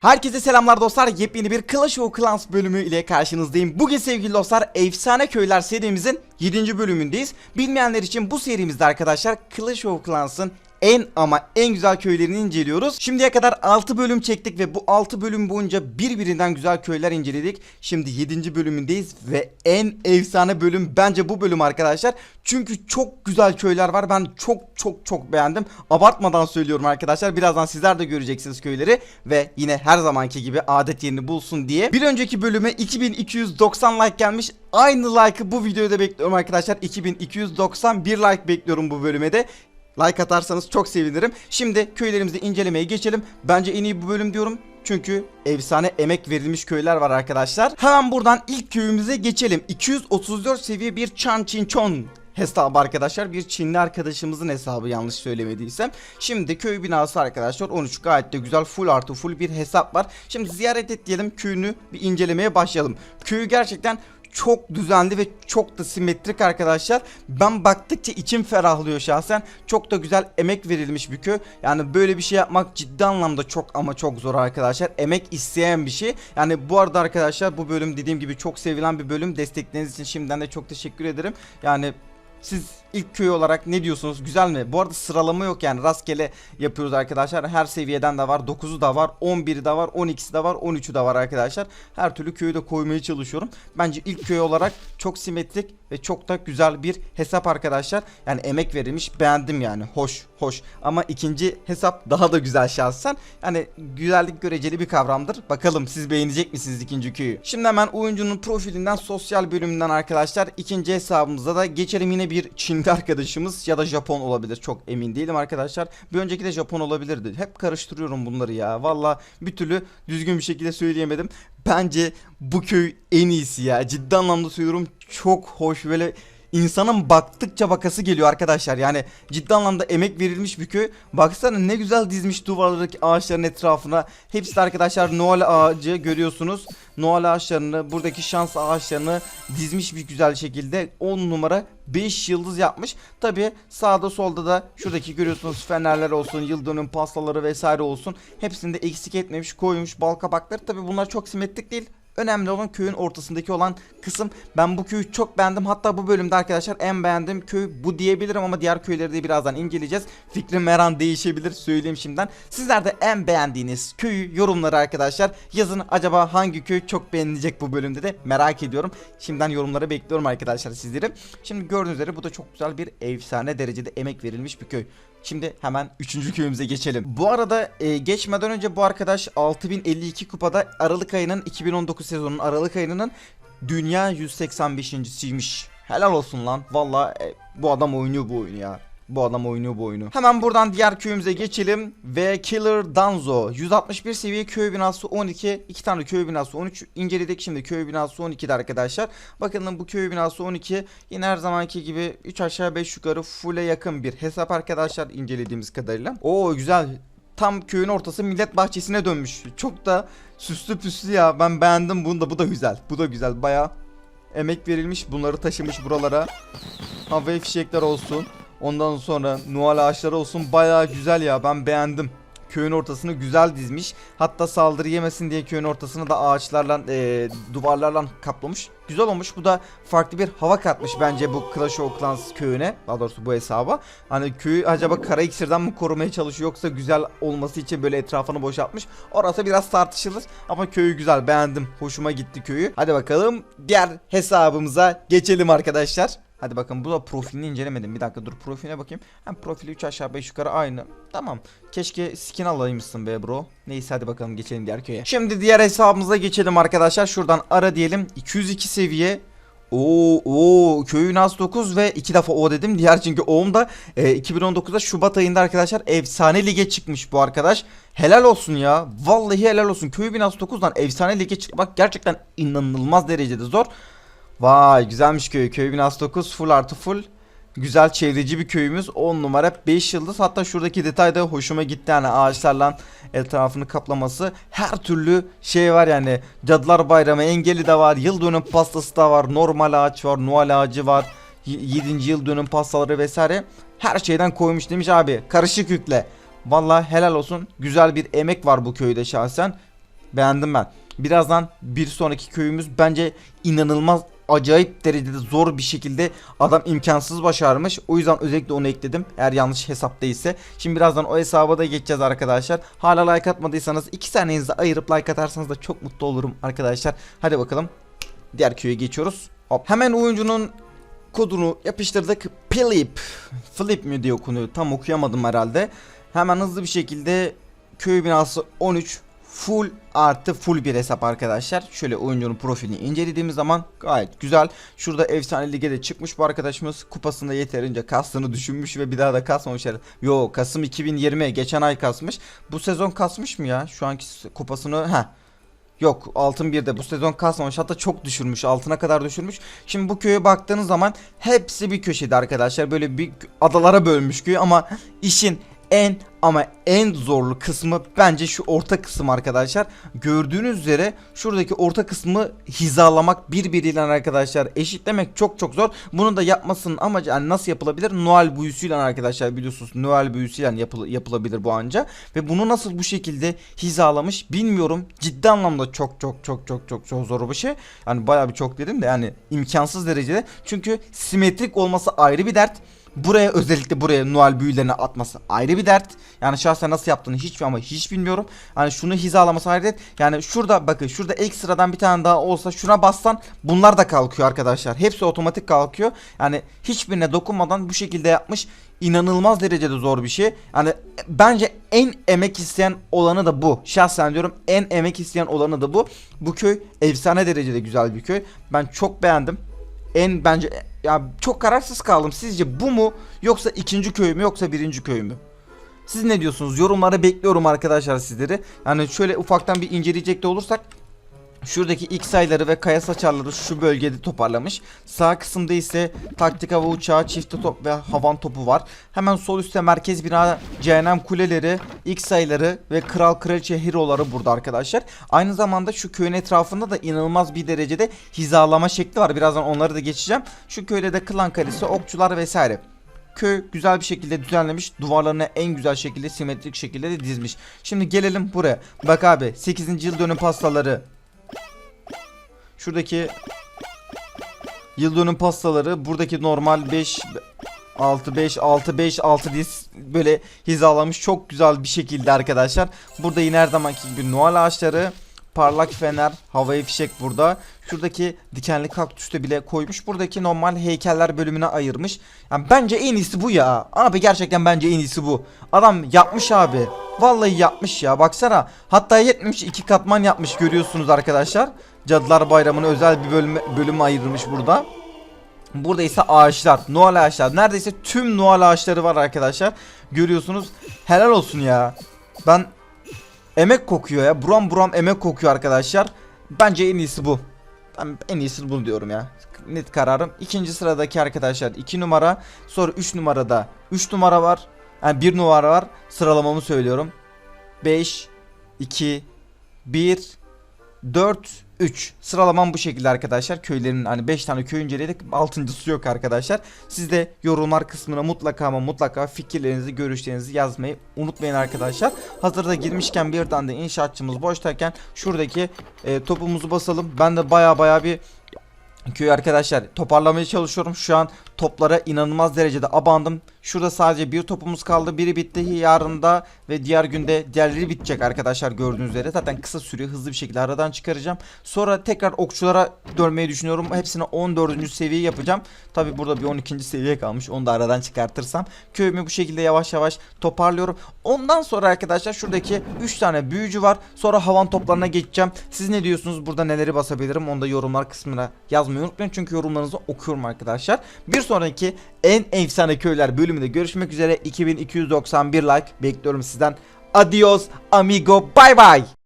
Herkese selamlar dostlar. Yepyeni bir Clash of Clans bölümü ile karşınızdayım. Bugün sevgili dostlar Efsane Köyler serimizin 7. bölümündeyiz. Bilmeyenler için bu serimizde arkadaşlar Clash of Clans'ın en ama en güzel köylerini inceliyoruz. Şimdiye kadar 6 bölüm çektik ve bu 6 bölüm boyunca birbirinden güzel köyler inceledik. Şimdi 7. bölümündeyiz ve en efsane bölüm bence bu bölüm arkadaşlar. Çünkü çok güzel köyler var. Ben çok çok çok beğendim. Abartmadan söylüyorum arkadaşlar. Birazdan sizler de göreceksiniz köyleri ve yine her zamanki gibi adet yerini bulsun diye. Bir önceki bölüme 2290 like gelmiş. Aynı like'ı bu videoda bekliyorum arkadaşlar. 2291 like bekliyorum bu bölüme de. Like atarsanız çok sevinirim. Şimdi köylerimizi incelemeye geçelim. Bence en iyi bu bölüm diyorum. Çünkü efsane emek verilmiş köyler var arkadaşlar. Hemen buradan ilk köyümüze geçelim. 234 seviye bir Chan Chin Chon hesabı arkadaşlar. Bir Çinli arkadaşımızın hesabı yanlış söylemediysem. Şimdi köy binası arkadaşlar 13 gayet de güzel full artı full bir hesap var. Şimdi ziyaret et diyelim köyünü bir incelemeye başlayalım. Köyü gerçekten çok düzenli ve çok da simetrik arkadaşlar. Ben baktıkça içim ferahlıyor şahsen. Çok da güzel emek verilmiş bir köy. Yani böyle bir şey yapmak ciddi anlamda çok ama çok zor arkadaşlar. Emek isteyen bir şey. Yani bu arada arkadaşlar bu bölüm dediğim gibi çok sevilen bir bölüm. Destekleriniz için şimdiden de çok teşekkür ederim. Yani siz ilk köy olarak ne diyorsunuz? Güzel mi? Bu arada sıralama yok yani rastgele yapıyoruz arkadaşlar. Her seviyeden de var. 9'u da var. 11'i de var. 12'si de var. 13'ü de var arkadaşlar. Her türlü köyü de koymaya çalışıyorum. Bence ilk köy olarak çok simetrik ve çok da güzel bir hesap arkadaşlar. Yani emek verilmiş. Beğendim yani. Hoş, hoş. Ama ikinci hesap daha da güzel şahsen. Yani güzellik göreceli bir kavramdır. Bakalım siz beğenecek misiniz ikinci köyü? Şimdi hemen oyuncunun profilinden sosyal bölümünden arkadaşlar ikinci hesabımıza da geçelim yine bir Çinli arkadaşımız ya da Japon olabilir. Çok emin değilim arkadaşlar. Bir önceki de Japon olabilirdi. Hep karıştırıyorum bunları ya. Valla bir türlü düzgün bir şekilde söyleyemedim. Bence bu köy en iyisi ya. Ciddi anlamda söylüyorum. Çok hoş böyle insanın baktıkça bakası geliyor arkadaşlar. Yani ciddi anlamda emek verilmiş bir köy. Baksana ne güzel dizmiş duvarlardaki ağaçların etrafına. Hepsi arkadaşlar Noel ağacı görüyorsunuz. Noel ağaçlarını, buradaki şans ağaçlarını dizmiş bir güzel şekilde 10 numara 5 yıldız yapmış. Tabi sağda solda da şuradaki görüyorsunuz fenerler olsun, yıl dönüm pastaları vesaire olsun. Hepsini de eksik etmemiş, koymuş bal kabakları. Tabi bunlar çok simetrik değil. Önemli olan köyün ortasındaki olan kısım. Ben bu köyü çok beğendim. Hatta bu bölümde arkadaşlar en beğendiğim köy bu diyebilirim ama diğer köyleri de birazdan inceleyeceğiz. Fikrim her an değişebilir söyleyeyim şimdiden. Sizler de en beğendiğiniz köyü yorumlara arkadaşlar yazın. Acaba hangi köy çok beğenilecek bu bölümde de merak ediyorum. Şimdiden yorumlara bekliyorum arkadaşlar sizleri. Şimdi gördüğünüz üzere bu da çok güzel bir efsane derecede emek verilmiş bir köy. Şimdi hemen 3. köyümüze geçelim. Bu arada e, geçmeden önce bu arkadaş 6052 kupada Aralık ayının 2019 sezonunun Aralık ayının dünya 185.siymiş. Helal olsun lan. Valla e, bu adam oynuyor bu oyunu ya. Bu adam oynuyor bu oyunu. Hemen buradan diğer köyümüze geçelim. Ve Killer Danzo. 161 seviye köy binası 12. 2 tane köy binası 13. inceledik şimdi köy binası 12'de arkadaşlar. Bakın bu köy binası 12. Yine her zamanki gibi 3 aşağı 5 yukarı full'e yakın bir hesap arkadaşlar incelediğimiz kadarıyla. Oo güzel. Tam köyün ortası millet bahçesine dönmüş. Çok da süslü püslü ya. Ben beğendim bunu da. Bu da güzel. Bu da güzel. Baya emek verilmiş. Bunları taşımış buralara. Havai fişekler olsun. Ondan sonra Noel ağaçları olsun bayağı güzel ya ben beğendim. Köyün ortasını güzel dizmiş. Hatta saldırı yemesin diye köyün ortasını da ağaçlarla, e, duvarlarla kaplamış. Güzel olmuş. Bu da farklı bir hava katmış bence bu Clash of Clans köyüne. Daha doğrusu bu hesaba. Hani köyü acaba kara iksirden mi korumaya çalışıyor yoksa güzel olması için böyle etrafını boşaltmış. Orası biraz tartışılır ama köyü güzel. Beğendim. Hoşuma gitti köyü. Hadi bakalım diğer hesabımıza geçelim arkadaşlar. Hadi bakın bu da profilini incelemedim. Bir dakika dur profiline bakayım. Hem profili 3 aşağı 5 yukarı aynı. Tamam. Keşke skin alaymışsın be bro. Neyse hadi bakalım geçelim diğer köye. Şimdi diğer hesabımıza geçelim arkadaşlar. Şuradan ara diyelim. 202 seviye. Oo, oo köyün az 9 ve iki defa o dedim. Diğer çünkü O'um da e, 2019'da Şubat ayında arkadaşlar efsane lige çıkmış bu arkadaş. Helal olsun ya. Vallahi helal olsun. Köyü 1009'dan efsane lige çıkmak gerçekten inanılmaz derecede zor. Vay güzelmiş köy. Köy 1009 full artı full. Güzel çevreci bir köyümüz. 10 numara 5 yıldız. Hatta şuradaki detay da hoşuma gitti. Yani ağaçlarla etrafını kaplaması. Her türlü şey var yani. Cadılar Bayramı engeli de var. Yıl dönüm pastası da var. Normal ağaç var. Noel ağacı var. 7. yıl dönüm pastaları vesaire. Her şeyden koymuş demiş abi. Karışık yükle. Valla helal olsun. Güzel bir emek var bu köyde şahsen. Beğendim ben. Birazdan bir sonraki köyümüz bence inanılmaz acayip derecede zor bir şekilde adam imkansız başarmış. O yüzden özellikle onu ekledim. Eğer yanlış hesap değilse. Şimdi birazdan o hesaba da geçeceğiz arkadaşlar. Hala like atmadıysanız 2 saniyenizi ayırıp like atarsanız da çok mutlu olurum arkadaşlar. Hadi bakalım. Diğer köye geçiyoruz. Hop. Hemen oyuncunun kodunu yapıştırdık. Flip. Flip mi diye okunuyor. Tam okuyamadım herhalde. Hemen hızlı bir şekilde köy binası 13 full artı full bir hesap arkadaşlar. Şöyle oyuncunun profilini incelediğimiz zaman gayet güzel. Şurada efsane lige de çıkmış bu arkadaşımız. Kupasında yeterince kastığını düşünmüş ve bir daha da kasmamış. Yo Kasım 2020 geçen ay kasmış. Bu sezon kasmış mı ya? Şu anki kupasını ha Yok altın bir de bu sezon kasmamış hatta çok düşürmüş altına kadar düşürmüş. Şimdi bu köye baktığınız zaman hepsi bir köşede arkadaşlar böyle bir adalara bölmüş köy ama işin en ama en zorlu kısmı bence şu orta kısım arkadaşlar. Gördüğünüz üzere şuradaki orta kısmı hizalamak birbiriyle arkadaşlar eşitlemek çok çok zor. Bunu da yapmasının amacı yani nasıl yapılabilir? Noel büyüsüyle arkadaşlar biliyorsunuz Noel büyüsüyle yapıl yapılabilir bu anca. Ve bunu nasıl bu şekilde hizalamış bilmiyorum. Ciddi anlamda çok çok çok çok çok çok zor bir şey. Yani bayağı bir çok dedim de yani imkansız derecede. Çünkü simetrik olması ayrı bir dert. Buraya özellikle buraya Noel büyülerini atması ayrı bir dert. Yani şahsen nasıl yaptığını hiç ama hiç bilmiyorum. Hani şunu hizalaması ayrı dert. Yani şurada bakın şurada ekstradan bir tane daha olsa şuna bassan bunlar da kalkıyor arkadaşlar. Hepsi otomatik kalkıyor. Yani hiçbirine dokunmadan bu şekilde yapmış. İnanılmaz derecede zor bir şey. Yani bence en emek isteyen olanı da bu. Şahsen diyorum en emek isteyen olanı da bu. Bu köy efsane derecede güzel bir köy. Ben çok beğendim en bence ya çok kararsız kaldım. Sizce bu mu yoksa ikinci köy mü yoksa birinci köy mü? Siz ne diyorsunuz? Yorumlara bekliyorum arkadaşlar sizleri. Yani şöyle ufaktan bir inceleyecek de olursak Şuradaki X sayıları ve kaya saçarları şu bölgede toparlamış. Sağ kısımda ise taktik hava uçağı, çifte top ve havan topu var. Hemen sol üstte merkez bina, cehennem kuleleri, X sayıları ve kral kraliçe hero'ları burada arkadaşlar. Aynı zamanda şu köyün etrafında da inanılmaz bir derecede hizalama şekli var. Birazdan onları da geçeceğim. Şu köyde de klan kalesi, okçular vesaire köy güzel bir şekilde düzenlemiş. Duvarlarını en güzel şekilde simetrik şekilde de dizmiş. Şimdi gelelim buraya. Bak abi 8. yıl dönüm pastaları. Şuradaki yıl dönüm pastaları buradaki normal 5 6 5 6 5 6 diz böyle hizalamış çok güzel bir şekilde arkadaşlar. Burada yine her zamanki gibi Noel ağaçları parlak fener, havai fişek burada. Şuradaki dikenli kaktüste bile koymuş. Buradaki normal heykeller bölümüne ayırmış. Yani bence en iyisi bu ya. Abi gerçekten bence en iyisi bu. Adam yapmış abi. Vallahi yapmış ya. Baksana. Hatta yetmemiş iki katman yapmış görüyorsunuz arkadaşlar. Cadılar Bayramı'na özel bir bölüm, bölüm ayırmış burada. Burada ise ağaçlar, Noel ağaçlar. Neredeyse tüm Noel ağaçları var arkadaşlar. Görüyorsunuz. Helal olsun ya. Ben Emek kokuyor ya. Buram buram emek kokuyor arkadaşlar. Bence en iyisi bu. Ben en iyisi bu diyorum ya. Net kararım. İkinci sıradaki arkadaşlar 2 numara. Sonra 3 numarada 3 numara var. Yani 1 numara var. Sıralamamı söylüyorum. 5 2 1 4 3 sıralamam bu şekilde arkadaşlar. Köylerin hani 5 tane köy inceledik. 6.sı yok arkadaşlar. Siz de yorumlar kısmına mutlaka ama mutlaka fikirlerinizi görüşlerinizi yazmayı unutmayın arkadaşlar. Hazırda girmişken bir tane de inşaatçımız boştayken şuradaki e, topumuzu basalım. Ben de baya baya bir Köy arkadaşlar toparlamaya çalışıyorum. Şu an toplara inanılmaz derecede abandım. Şurada sadece bir topumuz kaldı. Biri bitti. Yarın da ve diğer günde diğerleri bitecek arkadaşlar gördüğünüz üzere. Zaten kısa sürüyor. Hızlı bir şekilde aradan çıkaracağım. Sonra tekrar okçulara dönmeyi düşünüyorum. Hepsine 14. seviye yapacağım. Tabi burada bir 12. seviye kalmış. Onu da aradan çıkartırsam. Köyümü bu şekilde yavaş yavaş toparlıyorum. Ondan sonra arkadaşlar şuradaki 3 tane büyücü var. Sonra havan toplarına geçeceğim. Siz ne diyorsunuz? Burada neleri basabilirim? Onu da yorumlar kısmına yazmayı unutmayın. Çünkü yorumlarınızı okuyorum arkadaşlar. Bir sonraki en efsane köyler bölümünde görüşmek üzere. 2291 like bekliyorum sizden. Adios amigo bye bye.